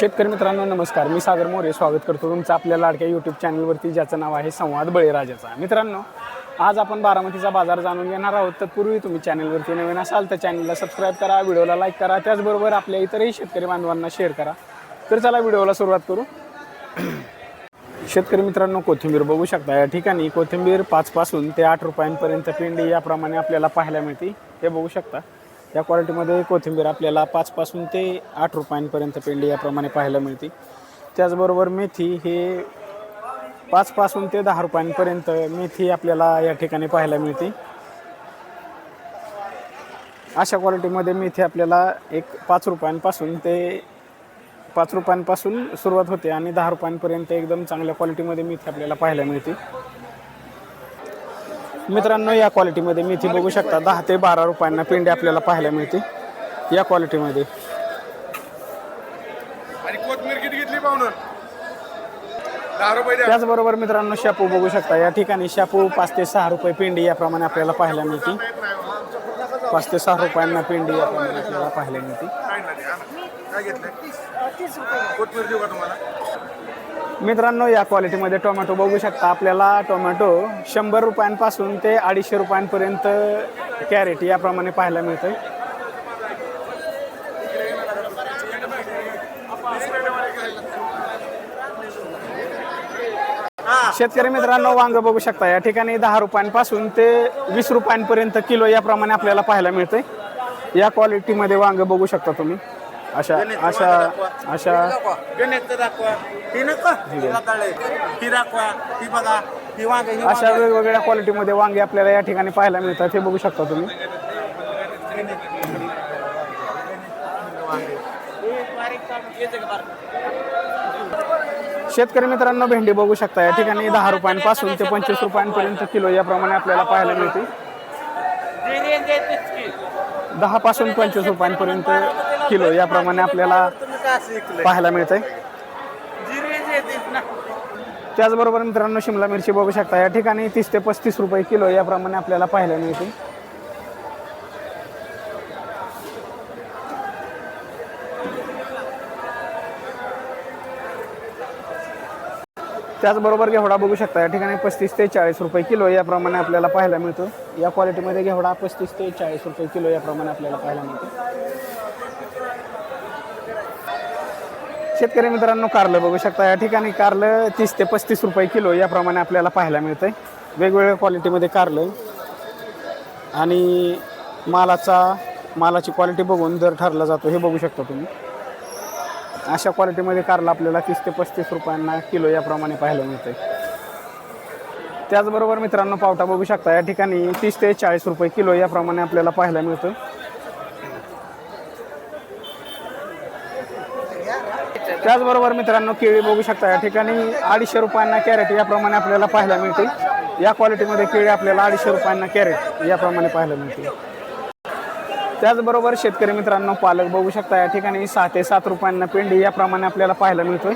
शेतकरी मित्रांनो नमस्कार. मी सागर मोरे स्वागत करतो तुमचं आपल्या लाडक्या यूट्यूब चॅनलवरती ज्याचं नाव आहे संवाद बळीराजाचा. मित्रांनो आज आपण बारामतीचा बाजार जाणून घेणार आहोत. तत्पूर्वी तुम्ही चॅनलवरती नवीन असाल तर चॅनलला सबस्क्राईब करा व्हिडिओला लाईक करा. त्याचबरोबर आपल्या इतरही शेतकरी बांधवांना शेअर करा. तर चला व्हिडिओला सुरुवात करू. शेतकरी मित्रांनो कोथिंबीर बघू शकता. या ठिकाणी कोथिंबीर पाचपासून ते आठ रुपयांपर्यंत पिंडी याप्रमाणे आपल्याला पाहायला मिळते. हे बघू शकता. या क्वालिटीमध्ये कोथिंबीर आपल्याला पाचपासून ते आठ रुपयांपर्यंत पेंडी याप्रमाणे पाहायला मिळते. त्याचबरोबर मेथी हे पाचपासून ते दहा रुपयांपर्यंत मेथी आपल्याला या ठिकाणी पाहायला मिळते. अशा क्वालिटीमध्ये मेथी आपल्याला एक पाच रुपयांपासून ते पाच रुपयांपासून सुरुवात होते आणि दहा रुपयांपर्यंत एकदम चांगल्या क्वालिटीमध्ये मेथी आपल्याला पाहायला मिळते. मित्रांनो या क्वालिटीमध्ये मेथी बघू शकता दहा ते बारा रुपयांना पिंडी आपल्याला पाहायला मिळते. या क्वालिटीमध्ये. त्याचबरोबर मित्रांनो शापू बघू शकता या ठिकाणी शापू पाच ते सहा रुपये पिंडी याप्रमाणे आपल्याला पाहायला मिळते. पाच ते सहा रुपयांना पिंडी याप्रमाणे आपल्याला पाहायला मिळते. मित्रांनो या क्वालिटीमध्ये टोमॅटो बघू शकता आपल्याला. टोमॅटो शंभर रुपयांपासून ते अडीचशे रुपयांपर्यंत कॅरेट याप्रमाणे पाहायला मिळतं शेतकरी मित्रांनो वांग बघू शकता. या ठिकाणी दहा रुपयांपासून ते वीस रुपयांपर्यंत किलो याप्रमाणे आपल्याला पाहायला मिळतंय. या क्वालिटीमध्ये वांग बघू शकता तुम्ही. अशा अशा अशा गणेशचं दाखवा. ती नको. तिला कळलंय. ती दाखवा. ती बघा. ती वांगे अशा वेगवेगळ्या क्वालिटीमध्ये वांगे आपल्याला या ठिकाणी पाहायला मिळतात. हे बघू शकता तुम्ही. शेतकरी मित्रांनो भेंडी बघू शकता. या ठिकाणी दहा रुपयांपासून ते पंचवीस रुपयांपर्यंत किलो याप्रमाणे आपल्याला पाहायला मिळते. दहा पासून पंचवीस रुपयांपर्यंत किलो याप्रमाणे आपल्याला पाहायला मिळतंय. त्याचबरोबर मित्रांनो शिमला मिरची बघू शकता. या ठिकाणी तीस ते पस्तीस रुपये किलो याप्रमाणे आपल्याला पाहायला मिळते त्याचबरोबर घेवडा बघू शकता. या ठिकाणी पस्तीस ते चाळीस रुपये किलो याप्रमाणे आपल्याला पाहायला मिळतो या क्वालिटीमध्ये घेवडा पस्तीस ते चाळीस रुपये किलो याप्रमाणे आपल्याला पाहायला मिळतो शेतकरी मित्रांनो कारलं बघू शकता. या ठिकाणी कारलं तीस ते पस्तीस रुपये किलो याप्रमाणे आपल्याला पाहायला मिळतं आहे वेगवेगळ्या क्वालिटीमध्ये कारलं. आणि मालाचा मालाची क्वालिटी बघून दर ठरला जातो हे बघू शकता तुम्ही. अशा क्वालिटीमध्ये कारला आपल्याला तीस ते पस्तीस रुपयांना किलो याप्रमाणे पाहायला मिळतंय. त्याचबरोबर मित्रांनो पावटा बघू शकता. या ठिकाणी तीस ते चाळीस रुपये किलो याप्रमाणे आपल्याला पाहायला मिळतं त्याचबरोबर मित्रांनो केळी बघू शकता या ठिकाणी अडीचशे रुपयांना कॅरेट याप्रमाणे आपल्याला पाहायला मिळते. या क्वालिटीमध्ये केळी आपल्याला अडीचशे रुपयांना कॅरेट याप्रमाणे पाहायला मिळते. त्याचबरोबर शेतकरी मित्रांनो पालक बघू शकता या ठिकाणी सहा ते सात रुपयांना पेंडी याप्रमाणे आपल्याला पाहायला मिळतोय.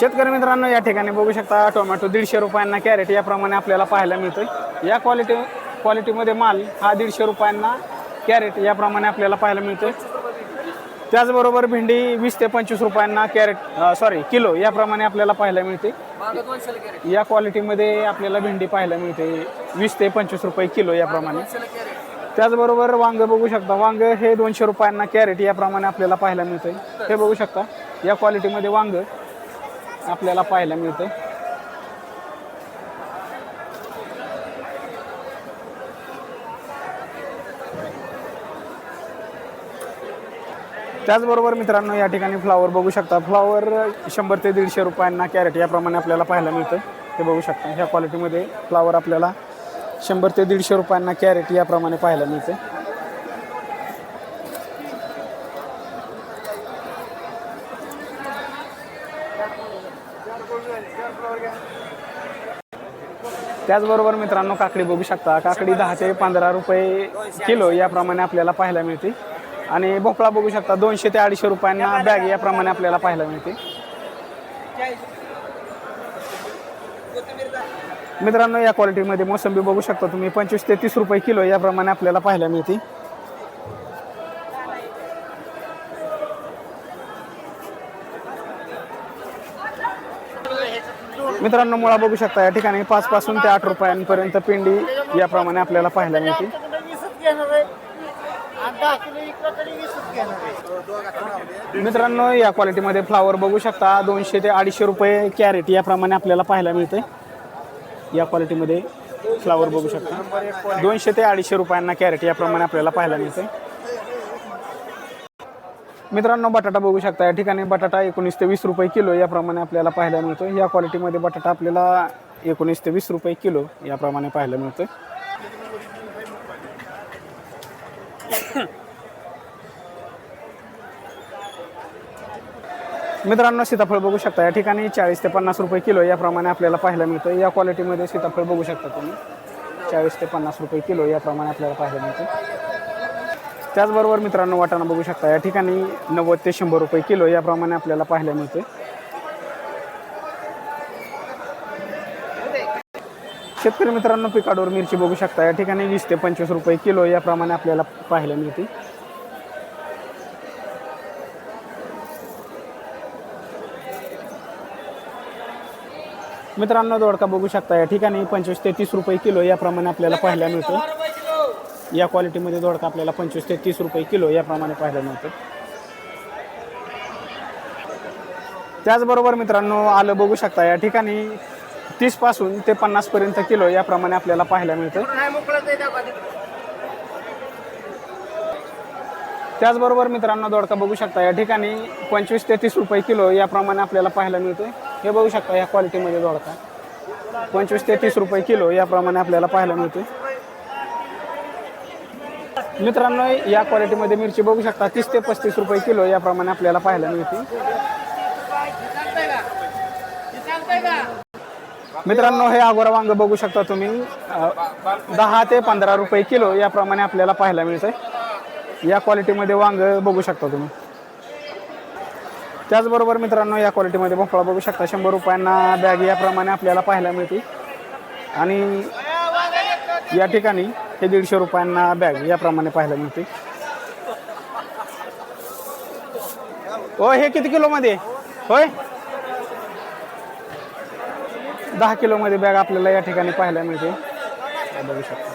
शेतकरी मित्रांनो या ठिकाणी बघू शकता टोमॅटो दीडशे रुपयांना कॅरेट याप्रमाणे आपल्याला पाहायला मिळतोय. या क्वालिटी क्वालिटीमध्ये माल हा दीडशे रुपयांना कॅरेट याप्रमाणे आपल्याला पाहायला मिळतोय. त्याचबरोबर भेंडी वीस ते पंचवीस रुपयांना कॅरेट सॉरी किलो याप्रमाणे आपल्याला पाहायला मिळते या क्वालिटीमध्ये आपल्याला भेंडी पाहायला मिळते वीस ते पंचवीस रुपये किलो याप्रमाणे. त्याचबरोबर वांग बघू शकता वांग हे दोनशे रुपयांना कॅरेट याप्रमाणे आपल्याला पाहायला मिळते हे बघू शकता या क्वालिटीमध्ये वांग आपल्याला पाहायला मिळतं त्याचबरोबर मित्रांनो या ठिकाणी फ्लावर बघू शकता. फ्लावर शंभर ते दीडशे रुपयांना कॅरेट याप्रमाणे आपल्याला पाहायला मिळतं हे बघू शकता. ह्या क्वालिटीमध्ये फ्लावर आपल्याला शंभर ते दीडशे रुपयांना कॅरेट याप्रमाणे पाहायला मिळते त्याचबरोबर मित्रांनो काकडी बघू शकता. काकडी दहा ते पंधरा रुपये किलो याप्रमाणे आपल्याला पाहायला मिळते. आणि भोपळा बघू शकता दोनशे ते अडीचशे रुपयांना बॅग याप्रमाणे आपल्याला पाहायला मिळते. मित्रांनो या क्वालिटीमध्ये मोसंबी बघू शकता तुम्ही. पंचवीस ते तीस रुपये किलो याप्रमाणे आपल्याला पाहायला मिळते. मित्रांनो मुळा बघू शकता या ठिकाणी पाच पासून ते आठ रुपयांपर्यंत पिंडी याप्रमाणे आपल्याला पाहायला मिळते मित्रांनो या क्वालिटीमध्ये फ्लावर बघू शकता दोनशे ते अडीचशे रुपये कॅरेट याप्रमाणे आपल्याला पाहायला मिळते. या क्वालिटीमध्ये फ्लावर बघू शकता. दोनशे ते अडीचशे रुपयांना कॅरेट याप्रमाणे आपल्याला पाहायला मिळते. मित्रांनो बटाटा बघू शकता. या ठिकाणी बटाटा एकोणीस ते वीस रुपये किलो याप्रमाणे आपल्याला पाहायला मिळतो या क्वालिटीमध्ये बटाटा आपल्याला एकोणीस ते वीस रुपये किलो याप्रमाणे पाहायला मिळतो मित्रांनो सीताफळ बघू शकता. या ठिकाणी चाळीस ते पन्नास रुपये किलो याप्रमाणे आपल्याला पाहायला मिळतं या क्वालिटीमध्ये सीताफळ बघू शकता तुम्ही. चाळीस ते पन्नास रुपये किलो याप्रमाणे आपल्याला पाहायला मिळतं त्याचबरोबर मित्रांनो वाटाणा बघू शकता. या ठिकाणी नव्वद ते शंभर रुपये किलो याप्रमाणे आपल्याला पाहायला मिळते. शेतकरी मित्रांनो पिकाडोर मिरची बघू शकता. या ठिकाणी वीस ते पंचवीस रुपये किलो याप्रमाणे आपल्याला पाहायला मिळते. मित्रांनो दोडका बघू शकता. या ठिकाणी पंचवीस ते तीस रुपये किलो याप्रमाणे आपल्याला पाहायला मिळतो. या क्वालिटीमध्ये दोडका आपल्याला पंचवीस ते तीस रुपये किलो याप्रमाणे पाहायला मिळतं. त्याचबरोबर मित्रांनो आलं बघू शकता या ठिकाणी तीसपासून ते पन्नासपर्यंत किलो याप्रमाणे आपल्याला पाहायला मिळतं. त्याचबरोबर मित्रांनो दोडका बघू शकता या ठिकाणी पंचवीस ते तीस रुपये किलो याप्रमाणे आपल्याला पाहायला मिळतं हे बघू शकता या क्वालिटीमध्ये दोडका. पंचवीस ते तीस रुपये किलो याप्रमाणे आपल्याला पाहायला मिळतं मित्रांनो या क्वालिटीमध्ये मिरची बघू शकता तीस ते पस्तीस रुपये किलो याप्रमाणे आपल्याला पाहायला मिळते. मित्रांनो हे आगोरा वांग बघू शकता तुम्ही. दहा ते पंधरा रुपये किलो याप्रमाणे आपल्याला पाहायला मिळतंय. या क्वालिटीमध्ये वांग बघू शकता तुम्ही. त्याचबरोबर मित्रांनो या क्वालिटीमध्ये भोपळा बघू शकता. शंभर रुपयांना बॅग याप्रमाणे आपल्याला पाहायला मिळते. आणि या ठिकाणी हे दीडशे रुपयांना बॅग याप्रमाणे पाहायला मिळते. हो हे किती किलोमध्ये? होय? दहा किलोमध्ये बॅग आपल्याला या ठिकाणी पाहायला मिळते. बघू शकता.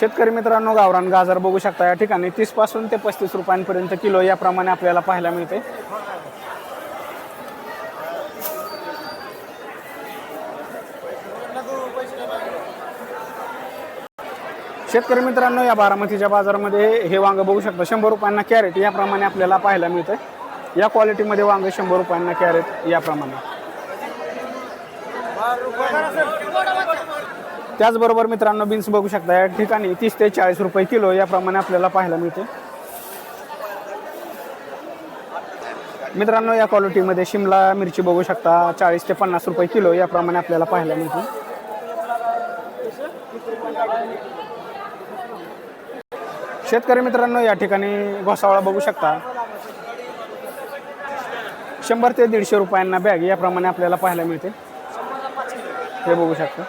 शेतकरी मित्रांनो गावरान गाजर बघू शकता या ठिकाणी. तीसपासून ते पस्तीस रुपयांपर्यंत किलो याप्रमाणे आपल्याला पाहायला मिळते. शेतकरी मित्रांनो या बारामतीच्या बाजारामध्ये हे वांग बघू शकता. शंभर रुपयांना कॅरेट याप्रमाणे आपल्याला पाहायला मिळतं या क्वालिटीमध्ये वांग शंभर रुपयांना कॅरेट याप्रमाणे. त्याचबरोबर मित्रांनो बीन्स बघू शकता. या ठिकाणी तीस ते चाळीस रुपये किलो याप्रमाणे आपल्याला पाहायला मिळते मित्रांनो या क्वालिटीमध्ये शिमला मिरची बघू शकता. चाळीस ते पन्नास रुपये किलो याप्रमाणे आपल्याला पाहायला मिळते शेतकरी मित्रांनो या ठिकाणी घोसावळा बघू शकता. शंभर ते दीडशे रुपयांना बॅग याप्रमाणे आपल्याला पाहायला मिळते. हे बघू शकता.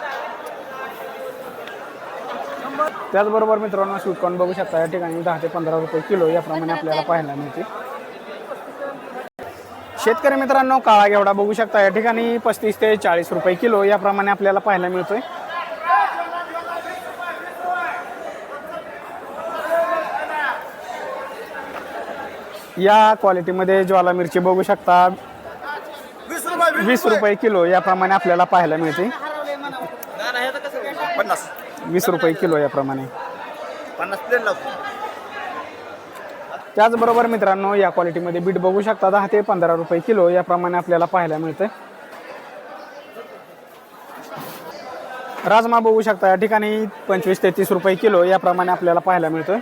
त्याचबरोबर मित्रांनो स्वीटकॉर्न बघू शकता. या ठिकाणी दहा ते पंधरा रुपये किलो याप्रमाणे आपल्याला पाहायला मिळते. शेतकरी मित्रांनो काळा घेवडा बघू शकता. या ठिकाणी पस्तीस ते चाळीस रुपये किलो याप्रमाणे आपल्याला पाहायला मिळतोय. या क्वालिटीमध्ये ज्वाला मिरची बघू शकता. वीस रुपये किलो याप्रमाणे आपल्याला पाहायला मिळते. पन्नास. वीस रुपये किलो याप्रमाणे. त्याचबरोबर मित्रांनो या क्वालिटीमध्ये बीट बघू शकता. दहा ते पंधरा रुपये किलो याप्रमाणे आपल्याला पाहायला मिळते. राजमा बघू शकता. या ठिकाणी पंचवीस ते तीस रुपये किलो याप्रमाणे आपल्याला पाहायला मिळतोय.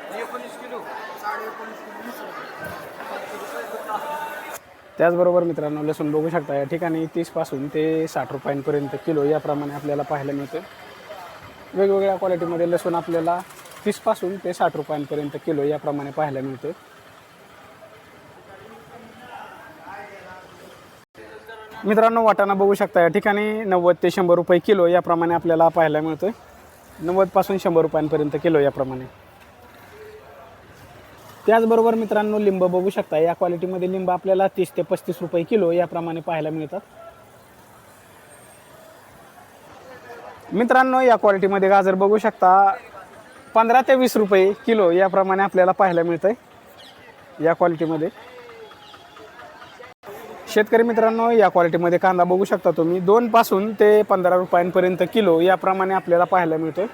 त्याचबरोबर मित्रांनो लसूण बघू शकता या ठिकाणी तीसपासून ते साठ रुपयांपर्यंत किलो याप्रमाणे आपल्याला पाहायला मिळतं वेगवेगळ्या क्वालिटीमध्ये लसूण आपल्याला तीसपासून ते साठ रुपयांपर्यंत किलो याप्रमाणे पाहायला मिळतं मित्रांनो वाटाणा बघू शकता या ठिकाणी नव्वद ते शंभर रुपये किलो याप्रमाणे आपल्याला पाहायला मिळतं नव्वदपासून शंभर रुपयांपर्यंत किलो याप्रमाणे. त्याचबरोबर मित्रांनो लिंब बघू शकता. या क्वालिटीमध्ये लिंब आपल्याला तीस ते पस्तीस रुपये किलो याप्रमाणे पाहायला मिळतात. मित्रांनो या क्वालिटीमध्ये गाजर बघू शकता. पंधरा ते वीस रुपये किलो याप्रमाणे आपल्याला पाहायला मिळतंय या क्वालिटीमध्ये. शेतकरी मित्रांनो या क्वालिटीमध्ये कांदा बघू शकता तुम्ही. दोनपासून ते पंधरा रुपयांपर्यंत किलो याप्रमाणे आपल्याला पाहायला मिळतोय.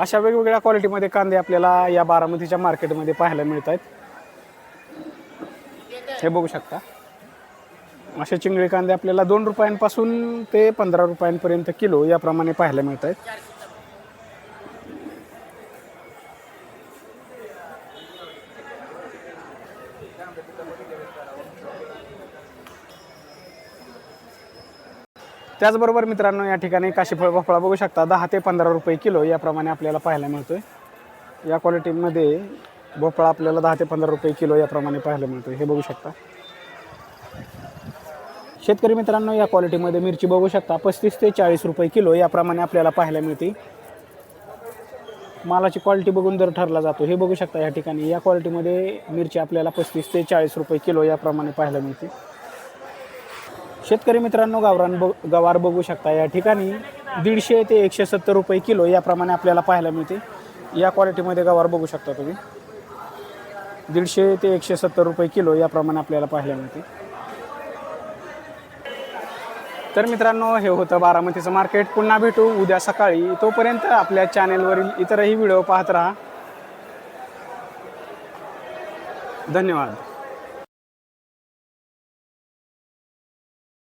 अशा वेगवेगळ्या क्वालिटीमध्ये कांदे आपल्याला या बारामतीच्या मार्केटमध्ये पाहायला मिळत आहेत हे बघू शकता. असे चिंगळी कांदे आपल्याला दोन रुपयांपासून ते पंधरा रुपयांपर्यंत किलो याप्रमाणे पाहायला मिळत आहेत त्याचबरोबर मित्रांनो या ठिकाणी काशीफळ भोपळा बघू शकता. दहा ते पंधरा रुपये किलो याप्रमाणे आपल्याला पाहायला मिळतो आहे या क्वालिटीमध्ये भोपळा आपल्याला दहा ते पंधरा रुपये किलो याप्रमाणे पाहायला मिळतो हे बघू शकता. शेतकरी मित्रांनो या क्वालिटीमध्ये मिरची बघू शकता. पस्तीस ते चाळीस रुपये किलो याप्रमाणे आपल्याला पाहायला मिळते. मालाची क्वालिटी बघून दर ठरला जातो. हे बघू शकता या ठिकाणी. या क्वालिटीमध्ये मिरची आपल्याला पस्तीस ते चाळीस रुपये किलो याप्रमाणे पाहायला मिळते. शेतकरी मित्रांनो गावरान ब गवार बघू शकता. या ठिकाणी दीडशे ते एकशे सत्तर रुपये किलो याप्रमाणे आपल्याला पाहायला मिळते. या क्वालिटीमध्ये गवार बघू शकता तुम्ही. दीडशे ते एकशे सत्तर रुपये किलो याप्रमाणे आपल्याला पाहायला मिळते. तर मित्रांनो हे होतं बारामतीचं मार्केट. पुन्हा भेटू उद्या सकाळी. तोपर्यंत आपल्या चॅनेलवरील इतरही व्हिडिओ पाहत राहा. धन्यवाद.